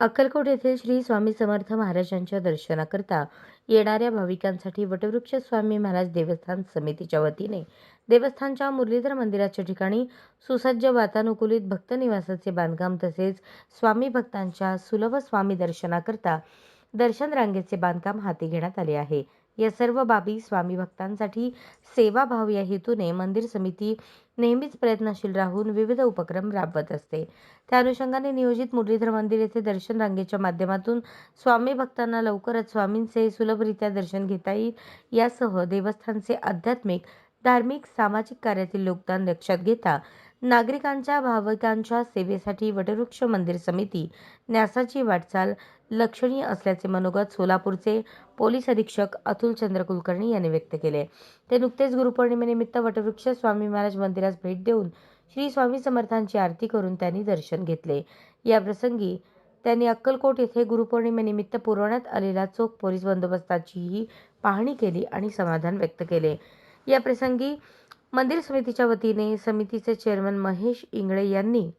अक्कलकोट येथील श्री स्वामी समर्थ महाराजांच्या दर्शनाकरता येणाऱ्या भाविकांसाठी वटवृक्ष स्वामी महाराज देवस्थान समितीच्या वतीने देवस्थानच्या मुरलीधर मंदिराच्या ठिकाणी सुसज्ज वातानुकूलित भक्त निवासाचे बांधकाम तसेच स्वामी भक्तांच्या सुलभ स्वामी दर्शनाकरता दर्शन रांगेचे बांधकाम हाती घेण्यात आले आहे. या सर्व बाबी स्वामी भक्तांसाठी सेवाभाव या हेतूने मंदिर समिती नेहमीच प्रयत्नशील राहून विविध उपक्रम राबवत असते. त्या अनुषंगाने नियोजित मुरलीधर मंदिर येथे दर्शन रांगेच्या माध्यमातून स्वामी भक्तांना लवकरच स्वामींचे सुलभरित्या दर्शन घेता येईल. यासह देवस्थानचे आध्यात्मिक धार्मिक सामाजिक कार्यातील योगदान लक्षात घेता नागरिकांच्या भाविकांच्या सेवेसाठी वटवृक्ष मंदिर समिती न्यासाची वाटचाल लक्षणीय असल्याचे मनोगत सोलापूरचे पोलीस अधीक्षक अतुल चंद्र कुलकर्णी यांनी व्यक्त केले. ते नुकतेच गुरुपौर्णिमेनिमित्त वटवृक्ष स्वामी महाराज मंदिरास भेट देऊन श्री स्वामी समर्थांची आरती करून त्यांनी दर्शन घेतले. या प्रसंगी त्यांनी अक्कलकोट येथे गुरुपौर्णिमेनिमित्त पुरवण्यात आलेला चोख पोलीस बंदोबस्ताचीही पाहणी केली आणि समाधान व्यक्त केले. या प्रसंगी मंदिर समितीच्या वतीने समितीचे चेअरमन महेश इंगळे यांनी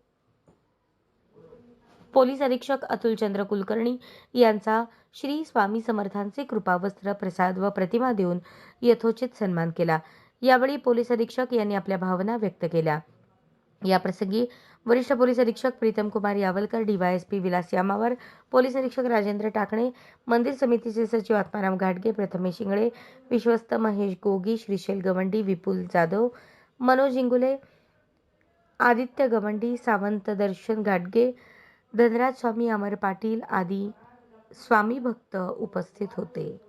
पोलीस अधीक्षक अतुलचंद्र कुलकर्णी यांचा श्री स्वामी समर्थांचे कृपावस्त्र प्रसाद व प्रतिमा देऊन यथोचित सन्मान केला. यावेळी पोलीस अधीक्षक यांनी आपल्या भावना व्यक्त केल्या. या प्रसंगी वरिष्ठ पोलीस अधीक्षक प्रीतम कुमार यावलकर डीवायएसपी विलास यामावर पोलीस अधीक्षक राजेंद्र टाकणे मंदिर समितीचे सचिव आत्माराम घाटगे प्रथमेश शिंगळे विश्वस्त महेश गोगी श्रीशैल गवंडी विपुल जाधव मनोज इंगुले आदित्य गवंडी सावंत दर्शन घाटगे धनराज स्वामी अमर पाटील आदी स्वामी भक्त उपस्थित होते.